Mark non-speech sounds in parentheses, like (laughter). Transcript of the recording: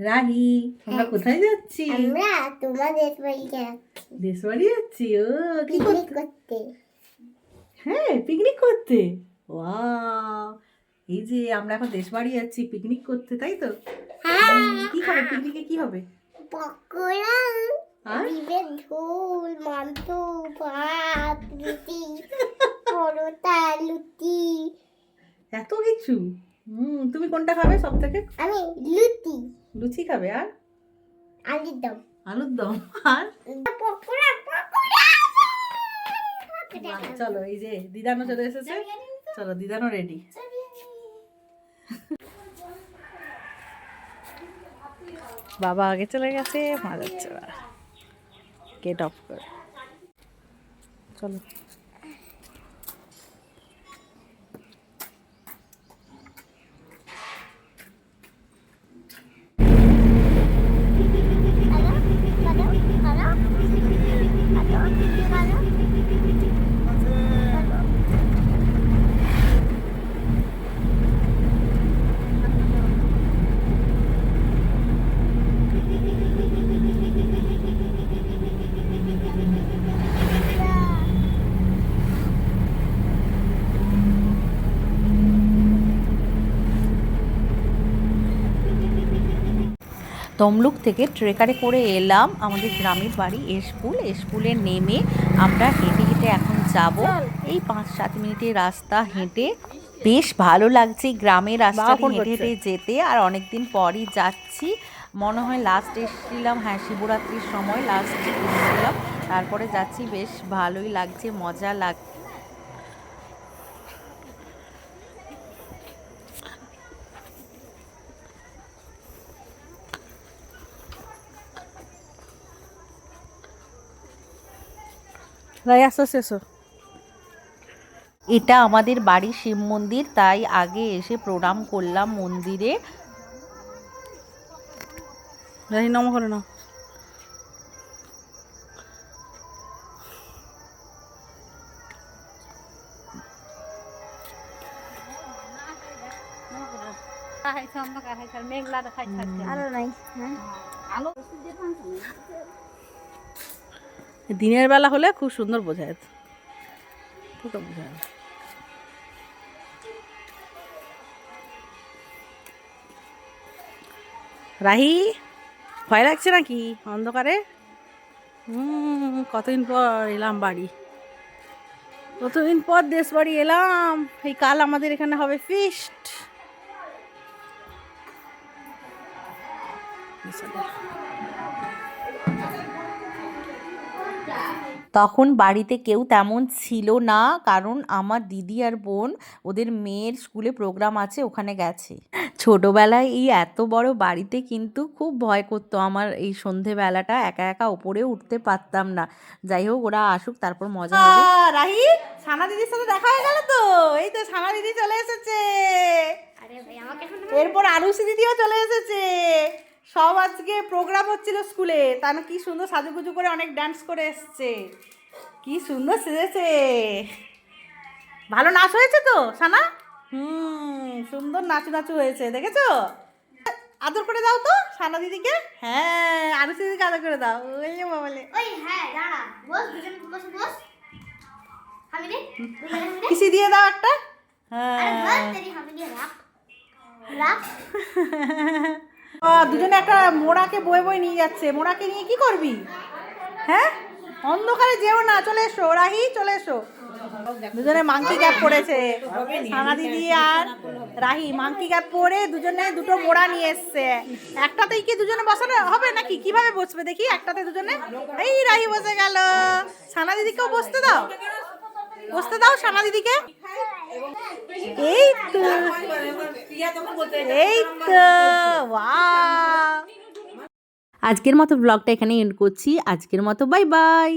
রাহি আমরা কোথায় যাচ্ছি? আমরা তোমাদের বাড়ি যাচ্ছি। দেশ বাড়ি যাচ্ছি? ও কি করতে? হ্যাঁ পিকনিক করতে? ওয়াও। এই যে আমরা এখন দেশ বাড়ি যাচ্ছি পিকনিক করতে তাই তো? হ্যাঁ কি হবে? পিকনিকে কি হবে? পকোড়া আর? ঝোল মাংস ভাত রুটি (laughs) পরোটা লুচি। এত কিছু? হুম তুমি কোনটা খাবে সব থেকে আমি লুচি। লুচি খাবে আর? আলুর দম। আলুর দম আর? পকোড়া পকোড়া! চলো এই যে দিদানো চলে এসেছে। চলো দিদানো রেডি বাবা আগে চলে গেছে মা যাচ্ছে গেট অফ করে। চলো। তমলুক থেকে ট্রেকারে করে এলাম আমাদের গ্রামের বাড়ি স্কুল স্কুলে নেমে আমরা হেঁটে হেঁটে এখন যাব। এই পাঁচ সাত মিনিটের রাস্তা হেঁটে বেশ ভালো লাগছে গ্রামের রাস্তা হেঁটে হেঁটে যেতে আর অনেকদিন পরই যাচ্ছি। মনে হয় লাস্ট এসেছিলাম হ্যাঁ শিবরাত্রির সময় লাস্ট এসেছিলাম। তারপরে যাচ্ছি বেশ ভালোই লাগছে মজা লাগ রাই আসো এসো এটা আমাদের বাড়ির শিব মন্দির তাই আগে এসে প্রণাম করলাম মন্দিরে। রাহি নম করে না। আরও নাই হ্যাঁ। দিনের বেলা হলে খুব সুন্দর বোঝা যেত। বোঝা রাহি, ভয় লাগছে নাকি অন্ধকারে? হুম, কতদিন পর এলাম বাড়ি। কতদিন পর দেশ বাড়ি এলাম। এই কাল আমাদের এখানে হবে ফিস্ট তখন বাড়িতে কেউ তেমন ছিল না কারণ আমার দিদি আর বোন ওদের মেয়ের স্কুলে প্রোগ্রাম আছে ওখানে গেছে। ছোটোবেলায় এই এত বড় বাড়িতে কিন্তু খুব ভয় করতো আমার এই সন্ধেবেলাটা একা একা ওপরে উঠতে পারতাম না। যাই হোক ওরা আসুক তারপর মজা হবে। রাহি সানা দিদির সাথে দেখা হয়ে গেল তো? এই তো সানা দিদি চলে এসেছে। আরে ভাই আমাকে এখন এরপর আরুষি দিদিও চলে এসেছে। সব আজকে প্রোগ্রাম হচ্ছিল স্কুলে তা না কি সুন্দর সাজুগুজু করে অনেক ডান্স করে এসছে। কি সুন্দর সেজেছে। ভালো নাচ হয়েছে তো সানা? হুম সুন্দর নাচু নাচু হয়েছে দেখেছ? আদর করে দাও তো সানা দিদিকে। হ্যাঁ আরুষি দিদিকে আদর করে দাও। ওই যে বাবালে ওই হ্যাঁ দাঁড়া বস দুজন বস বস। কিসি দিয়ে দাও একটা? আরে হ্যাঁ। রাখ। রাখ। (laughs) দুজনে একটা মোড়াকে বয়ে বয়ে নিয়ে যাচ্ছে। মোড়াকে নিয়ে কি করবি? হ্যাঁ? অন্ধকারে যেও না, চলে এসো। রাহি, চলে এসো। দুজনে মাংকি ক্যাপ পরেছে। সানা দিদি আর রাহি মাংকি ক্যাপ পরে দুজনে দুটো মোড়া নিয়ে এসছে। একটাতেই কি দুজনে বসানো হবে নাকি? কীভাবে বসবে দেখি? একটাতে দুজনে? এই রাহি বসে গেল। সানা দিদিকেও বসতে দাও। বসতে দাও সানা দিদিকে এই তো। এই তো আজকের মতো ব্লগটা এখানে এন্ড করছি। আজকের মতো বাই বাই।